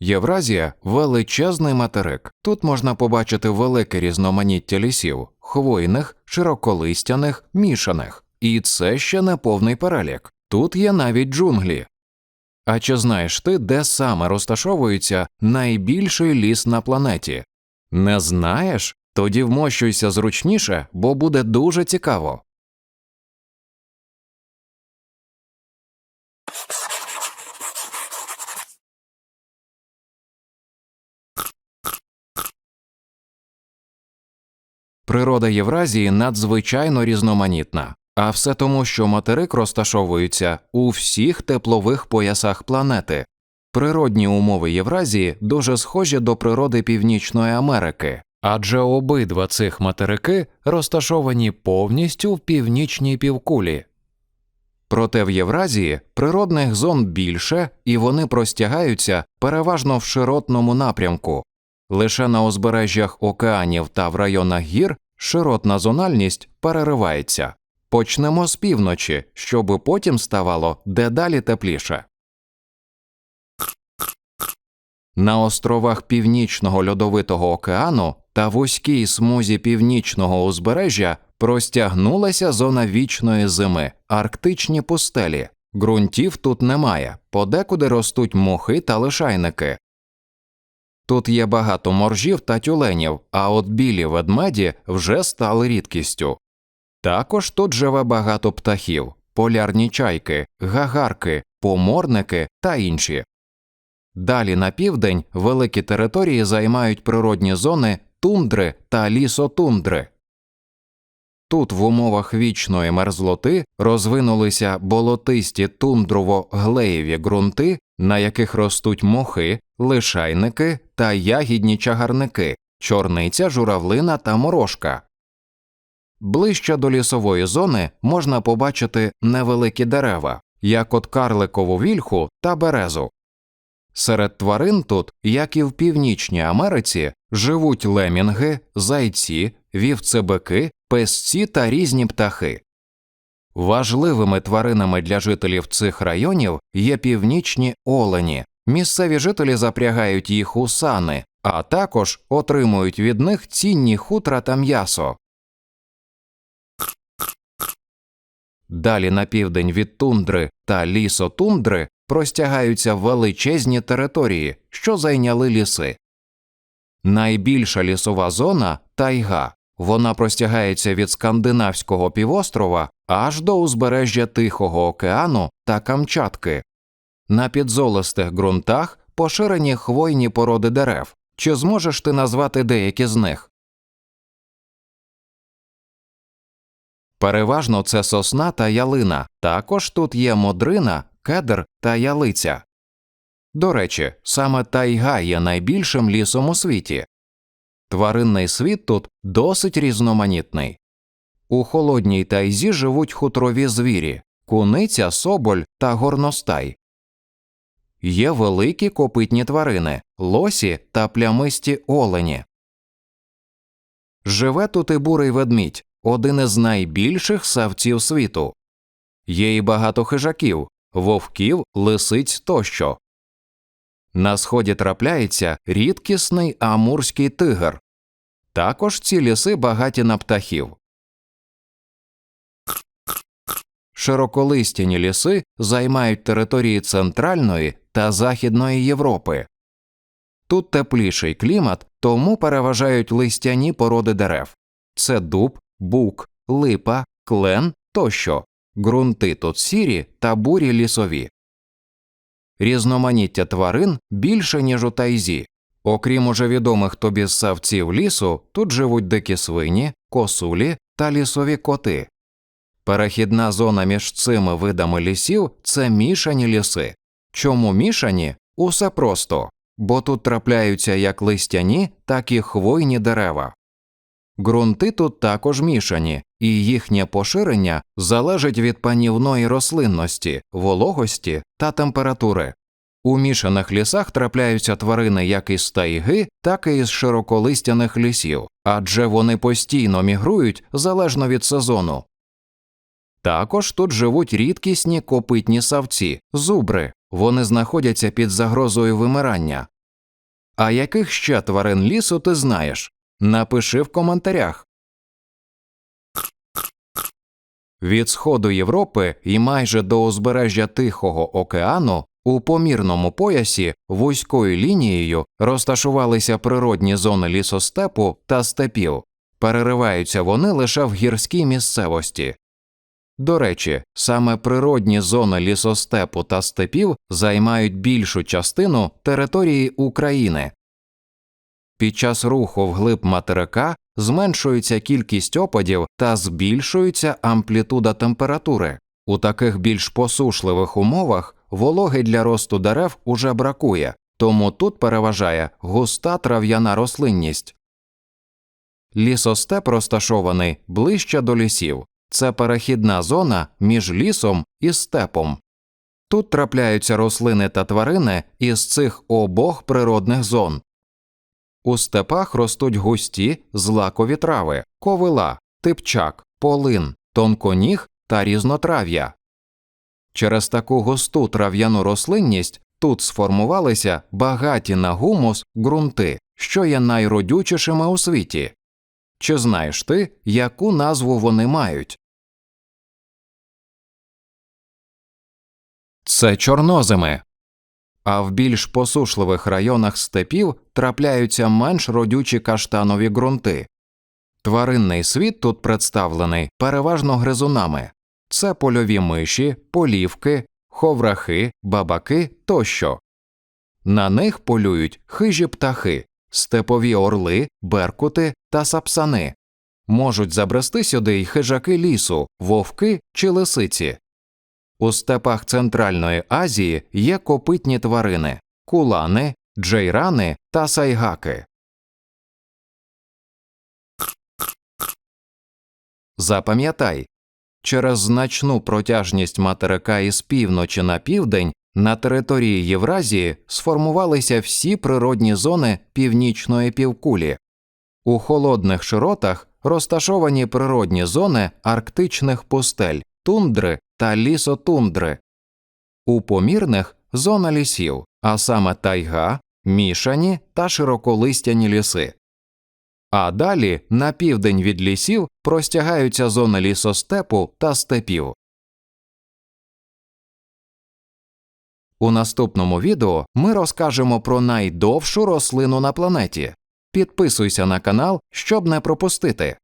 Євразія величезний материк. Тут можна побачити велике різноманіття лісів, хвойних, широколистяних, мішаних. І це ще не повний перелік. Тут є навіть джунглі. А чи знаєш ти, де саме розташовується найбільший ліс на планеті? Не знаєш? Тоді вмощуйся зручніше, бо буде дуже цікаво. Природа Євразії надзвичайно різноманітна, а все тому, що материк розташовується у всіх теплових поясах планети. Природні умови Євразії дуже схожі до природи Північної Америки, адже обидва цих материки розташовані повністю в північній півкулі. Проте в Євразії природних зон більше і вони простягаються переважно в широтному напрямку. Лише на узбережжях океанів та в районах гір широтна зональність переривається. Почнемо з півночі, щоби потім ставало дедалі тепліше. На островах Північного льодовитого океану та вузькій смузі північного узбережжя простягнулася зона вічної зими, арктичні пустелі. Ґрунтів тут немає, подекуди ростуть мухи та лишайники. Тут є багато моржів та тюленів, а от білі ведмеді вже стали рідкістю. Також тут живе багато птахів, полярні чайки, гагарки, поморники та інші. Далі на південь великі території займають природні зони тундри та лісотундри. Тут в умовах вічної мерзлоти розвинулися болотисті тундрово-глеєві ґрунти, на яких ростуть мохи, лишайники та ягідні чагарники, чорниця, журавлина та морошка. Ближче до лісової зони можна побачити невеликі дерева, як от карликову вільху та березу. Серед тварин тут, як і в Північній Америці, живуть лемінги, зайці, вівцебики, песці та різні птахи. Важливими тваринами для жителів цих районів є північні олені. Місцеві жителі запрягають їх у сани, а також отримують від них цінні хутра та м'ясо. Далі на південь від тундри та лісотундри простягаються величезні території, що зайняли ліси. Найбільша лісова зона тайга. Вона простягається від скандинавського півострова аж до узбережжя Тихого океану та Камчатки. На підзолистих ґрунтах поширені хвойні породи дерев. Чи зможеш ти назвати деякі з них? Переважно це сосна та ялина. Також тут є модрина, кедр та ялиця. До речі, саме тайга є найбільшим лісом у світі. Тваринний світ тут досить різноманітний. У холодній тайзі живуть хутрові звірі, куниця, соболь та горностай. Є великі копитні тварини, лосі та плямисті олені. Живе тут і бурий ведмідь, один із найбільших савців світу. Є і багато хижаків, вовків, лисиць тощо. На сході трапляється рідкісний амурський тигр. Також ці ліси багаті на птахів. Широколистяні ліси займають території Центральної та Західної Європи. Тут тепліший клімат, тому переважають листяні породи дерев це дуб, бук, липа, клен тощо. Ґрунти тут сірі та бурі лісові. Різноманіття тварин більше, ніж у тайзі. Окрім уже відомих тобі ссавців лісу, тут живуть дикі свині, косулі та лісові коти. Перехідна зона між цими видами лісів це мішані ліси. Чому мішані? Усе просто, бо тут трапляються як листяні, так і хвойні дерева. Ґрунти тут також мішані, і їхнє поширення залежить від панівної рослинності, вологості та температури. У мішаних лісах трапляються тварини як із тайги, так і з широколистяних лісів, адже вони постійно мігрують залежно від сезону. Також тут живуть рідкісні копитні савці, зубри. Вони знаходяться під загрозою вимирання. А яких ще тварин лісу ти знаєш? Напиши в коментарях. Від сходу Європи і майже до узбережжя Тихого океану у помірному поясі вузькою лінією розташувалися природні зони лісостепу та степів. Перериваються вони лише в гірській місцевості. До речі, саме природні зони лісостепу та степів займають більшу частину території України. Під час руху вглиб материка зменшується кількість опадів та збільшується амплітуда температури. У таких більш посушливих умовах вологи для росту дерев уже бракує, тому тут переважає густа трав'яна рослинність. Лісостеп розташований ближче до лісів. Це перехідна зона між лісом і степом. Тут трапляються рослини та тварини із цих обох природних зон. У степах ростуть густі злакові трави, ковила, типчак, полин, тонконіг та різнотрав'я. Через таку густу трав'яну рослинність тут сформувалися багаті на гумус ґрунти, що є найродючішими у світі. Чи знаєш ти, яку назву вони мають? Це чорноземи. А в більш посушливих районах степів трапляються менш родючі каштанові ґрунти. Тваринний світ тут представлений переважно гризунами це польові миші, полівки, ховрахи, бабаки тощо. На них полюють хижі птахи, степові орли, беркути та сапсани. Можуть забрести сюди й хижаки лісу, вовки чи лисиці. У степах Центральної Азії є копитні тварини кулани, джейрани та сайгаки. Запам'ятай, через значну протяжність материка із півночі на південь на території Євразії сформувалися всі природні зони північної півкулі. У холодних широтах розташовані природні зони арктичних пустель, тундри та лісотундри. У помірних зона лісів, а саме тайга, мішані та широколистяні ліси. А далі на південь від лісів простягаються зони лісостепу та степів. У наступному відео ми розкажемо про найдовшу рослину на планеті. Підписуйся на канал, щоб не пропустити.